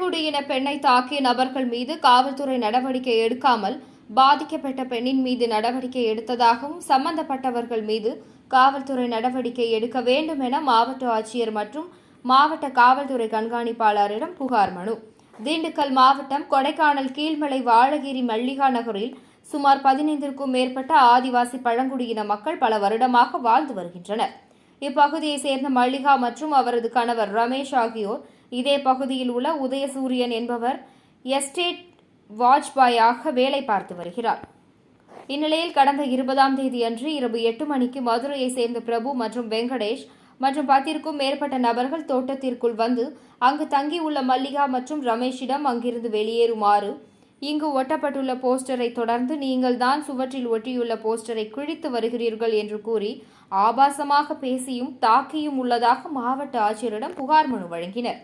பெண்ணை தாக்கிய நபர்கள் மீது காவல்துறை நடவடிக்கை எடுக்காமல் பாதிக்கப்பட்ட பெண்ணின் மீது நடவடிக்கை எடுத்ததாகவும் சம்பந்தப்பட்டவர்கள் மீது காவல்துறை நடவடிக்கை எடுக்க வேண்டும் என மாவட்ட ஆட்சியர் மற்றும் மாவட்ட காவல்துறை கண்காணிப்பாளரிடம் புகார் மனு. திண்டுக்கல் மாவட்டம் கொடைக்கானல் கீழ்மலை வாழகிரி மல்லிகா நகரில் சுமார் பதினைந்திற்கும் மேற்பட்ட ஆதிவாசி பழங்குடியின மக்கள் பல வருடமாக வாழ்ந்து வருகின்றனர். இப்பகுதியைச் சேர்ந்த மல்லிகா மற்றும் அவரது கணவர் ரமேஷ் ஆகியோர் இதே பகுதியில் உள்ள உதயசூரியன் என்பவர் எஸ்டேட் வாஜ்பாயாக வேலை பார்த்து வருகிறார். இந்நிலையில் கடந்த இருபதாம் தேதி அன்று இரவு எட்டு மணிக்கு மதுரையைச் சேர்ந்த பிரபு மற்றும் வெங்கடேஷ் மற்றும் பத்திற்கும் மேற்பட்ட நபர்கள் தோட்டத்திற்குள் வந்து அங்கு தங்கியுள்ள மல்லிகா மற்றும் ரமேஷிடம் அங்கிருந்து வெளியேறுமாறு இங்கு ஒட்டப்பட்டுள்ள போஸ்டரை தொடர்ந்து நீங்கள் தான் சுவற்றில் ஒட்டியுள்ள போஸ்டரை கிழித்து வருகிறீர்கள் என்று கூறி ஆபாசமாக பேசியும் தாக்கியும் உள்ளதாக மாவட்ட ஆட்சியரிடம் புகார் மனு வழங்கினர்.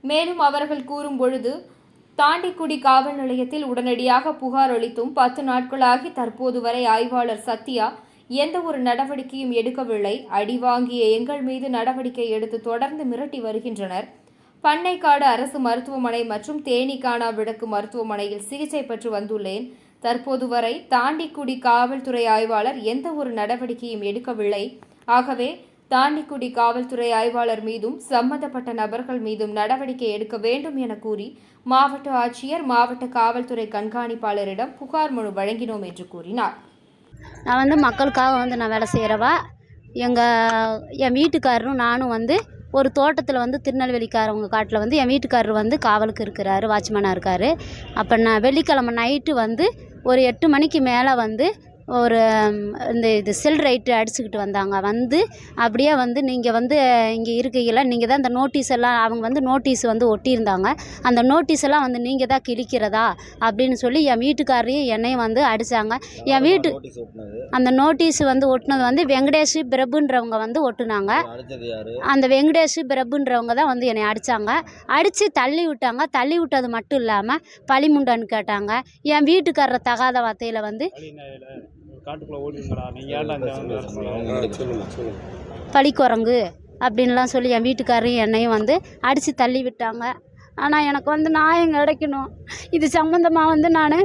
மேலும் அவர்கள் கூறும் பொழுது தாண்டிக்குடி காவல் நிலையத்தில் உடனடியாக புகார் அளித்தும் பத்து நாட்களாகி தற்போது வரை ஆய்வாளர் சத்யா எந்த ஒரு நடவடிக்கையும் எடுக்கவில்லை. அடி வாங்கிய எங்கள் மீது நடவடிக்கை எடுத்து தொடர்ந்து மிரட்டி வருகின்றனர். பண்ணைக்காடு அரசு மருத்துவமனை மற்றும் தேனிக்கானா விளக்கு மருத்துவமனையில் சிகிச்சை பெற்று வந்துள்ளேன். தற்போது வரை தாண்டிக்குடி காவல்துறை ஆய்வாளர் எந்த ஒரு நடவடிக்கையும் எடுக்கவில்லை. ஆகவே தாண்டிக்குடி காவல்துறை ஆய்வாளர் மீதும் சம்பந்தப்பட்ட நபர்கள் மீதும் நடவடிக்கை எடுக்க வேண்டும் என கூறி மாவட்ட ஆட்சியர் மாவட்ட காவல்துறை கண்காணிப்பாளரிடம் புகார் மனு வழங்கினோம் என்று கூறினார். நான் வந்து மக்களுக்காக வந்து நான் வேலை செய்கிறவா எங்கள் என் வீட்டுக்காரரும் நானும் வந்து ஒரு தோட்டத்தில் வந்து திருநெல்வேலிக்காரவங்க காட்டில் வந்து என் வீட்டுக்காரர் வந்து காவலுக்கு இருக்கிறாரு வாட்ச்மேனாக இருக்கார். அப்போ நான் வெள்ளிக்கிழமை நைட்டு வந்து ஒரு எட்டு மணிக்கு மேலே வந்து ஒரு இந்த இது செல் ரைட்டு அடிச்சுக்கிட்டு வந்தாங்க. வந்து அப்படியே வந்து நீங்கள் வந்து இங்கே இருக்கீங்களா நீங்கள் தான் இந்த நோட்டீஸ் எல்லாம் அவங்க வந்து நோட்டீஸ் வந்து ஒட்டியிருந்தாங்க. அந்த நோட்டீஸ் எல்லாம் வந்து நீங்கள் தான் கிழிக்கிறதா? அப்படின்னு சொல்லி என் வீட்டுக்காரையும் என்னையும் வந்து அடித்தாங்க என் வீட்டு அந்த நோட்டீஸ் வந்து ஒட்டினது வந்து வெங்கடேஷ் பிரபுன்றவங்க வந்து ஒட்டுனாங்க. அந்த வெங்கடேஷ் பிரபுன்றவங்க தான் வந்து என்னை அடித்தாங்க அடித்து தள்ளி விட்டாங்க. தள்ளி விட்டது மட்டும் இல்லாமல் பழிமுண்டான்னு கேட்டாங்க. என் வீட்டுக்காரர் தகாத வார்த்தையில் வந்து காட்டுக்குள்ளே நீங்கள் ஏன்டா இந்த பழிக்குரங்கு அப்படின்லாம் சொல்லி என் வீட்டுக்காரையும் என்னையும் வந்து அடித்து தள்ளி விட்டாங்க. ஆனால் எனக்கு வந்து நியாயம் கிடைக்கணும். இது சம்மந்தமாக வந்து நான்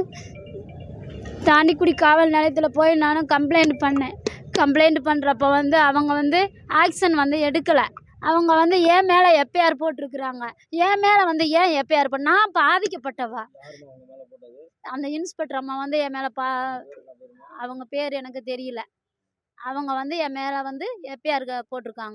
தாண்டிக்குடி காவல் நிலையத்தில் போய் நான் கம்ப்ளைண்ட் பண்ணேன். கம்ப்ளைண்ட் பண்ணுறப்ப வந்து அவங்க வந்து ஆக்ஷன் வந்து எடுக்கலை. அவங்க வந்து என் மேலே எஃப்ஐஆர் போட்டிருக்கிறாங்க. என் மேலே வந்து ஏன் எஃப்ஐஆர் பண்ண நான் பாதிக்கப்பட்டவா? அந்த இன்ஸ்பெக்டர் அம்மா வந்து என் மேலே பா அவங்க பேர் எனக்கு தெரியல. அவங்க வந்து என் மேலே வந்து எஃப்ஐஆர் போட்டிருக்காங்க.